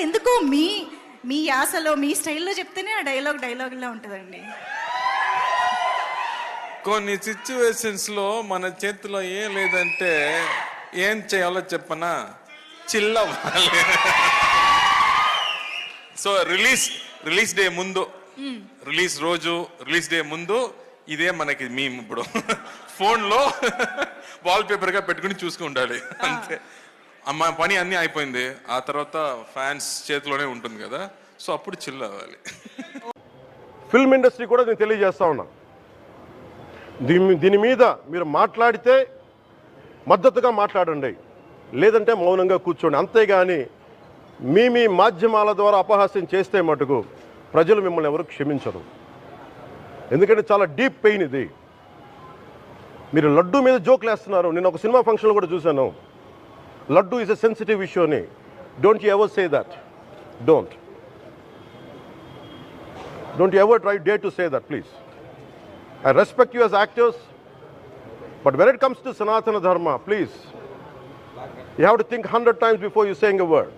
ఇది ఎందుకు మీ మీ యాసలో మీ స్టైల్లో చెప్తేనే ఆ డైలాగ్ డైలాగ్లా ఉంటుందండి. కొన్ని సిచ్యువేషన్స్లో మన చేతిలో ఏం లేదంటే ఏం చేయాలో చెప్పనా? చిల్లవ్వాలి. సో రిలీజ్ రిలీజ్ డే ముందు రిలీజ్ రోజు రిలీజ్ డే ముందు ఇదే మనకి మేము ఇప్పుడు. ఫోన్లో వాల్ పేపర్గా పెట్టుకుని చూసుకుని ఉండాలి అంతే. మా పని అన్నీ అయిపోయింది. ఆ తర్వాత ఫ్యాన్స్ చేతిలోనే ఉంటుంది కదా. సో అప్పుడు చిల్ అవ్వాలి. ఫిల్మ్ ఇండస్ట్రీ కూడా నేను తెలియజేస్తా ఉన్నా. దీని దీని మీద మీరు మాట్లాడితే మద్దతుగా మాట్లాడండి. లేదంటే మౌనంగా కూర్చోండి. అంతేగాని మీ మీ మాధ్యమాల ద్వారా అపహాస్యం చేస్తే మటుకు ప్రజలు మిమ్మల్ని ఎవరు క్షమించరు. ఎందుకంటే చాలా డీప్ పెయిన్ ఇది. మీరు లడ్డు మీద జోక్లు వేస్తున్నారు నేను ఒక సినిమా ఫంక్షన్లో కూడా చూశాను. Laddu is a sensitive issue, ne? Don't you ever say that. Don't. Don't you ever try dare to say that, please. I respect you as actors, but when it comes to Sanatana Dharma, please, you have to think 100 times before you saying a word.